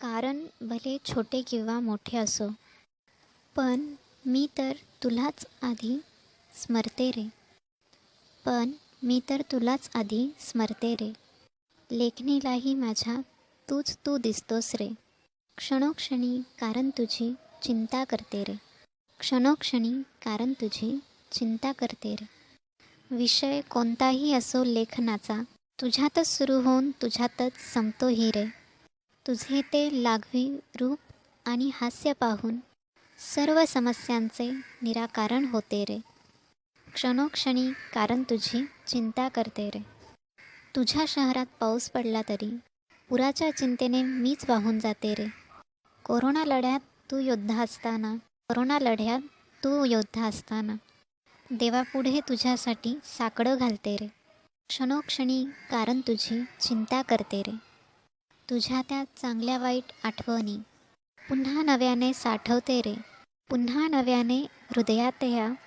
कारण भले छोटे किंवा मोठे असो पण मी तर तुलाच आधी स्मरते रे. पण मी तर तुलाच आधी स्मरते रे. लेखणीलाही माझ्या तूच तू दिसतोस रे. क्षणोक्षणी कारण तुझी चिंता करते रे. क्षणोक्षणी कारण तुझी चिंता करते रे. विषय कोणताही असो लेखनाचा तुझ्यातच सुरू होऊन तुझ्यातच संपतोही रे. तुझे ते लाघवी रूप आणि हास्य पाहून सर्व समस्यांचे निराकरण होते रे. क्षणोक्षणी कारण तुझी चिंता करते रे. तुझ्या शहरात पाऊस पडला तरी पुराच्या चिंतेने मीच वाहून जाते रे. कोरोना लढ्यात तू योद्धा असताना कोरोना लढ्यात तू योद्धा असताना देवापुढे तुझ्यासाठी साकडं घालते रे. क्षणोक्षणी कारण तुझी चिंता करते रे. तुझ्या त्या चांगल्या वाईट आठवणी. पुन्हा नव्याने साठवते रे. पुन्हा नव्याने हृदयात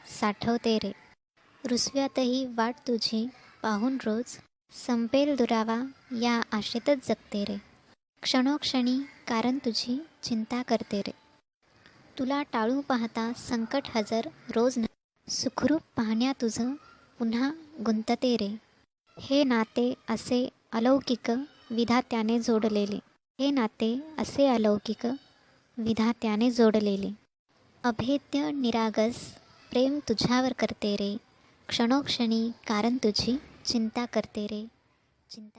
साठवते रे. रुसव्यातही वाट तुझी पाहून रोज संपेल दुरावा या आशेतच जगते रे. क्षणोक्षणी कारण तुझी चिंता करते रे. तुला टाळू पाहता संकट हजर रोज न सुखरूप पाहण्या तुझं पुन्हा गुंतते रे. हे नाते असे अलौकिक विधात्याने जोडलेले. हे नाते असे अलौकिक विधात्याने जोडलेले. अभेद्य निरागस प्रेम तुझ्यावर करते रे. क्षणोक्षणी कारण तुझी चिंता करते रे. चिंता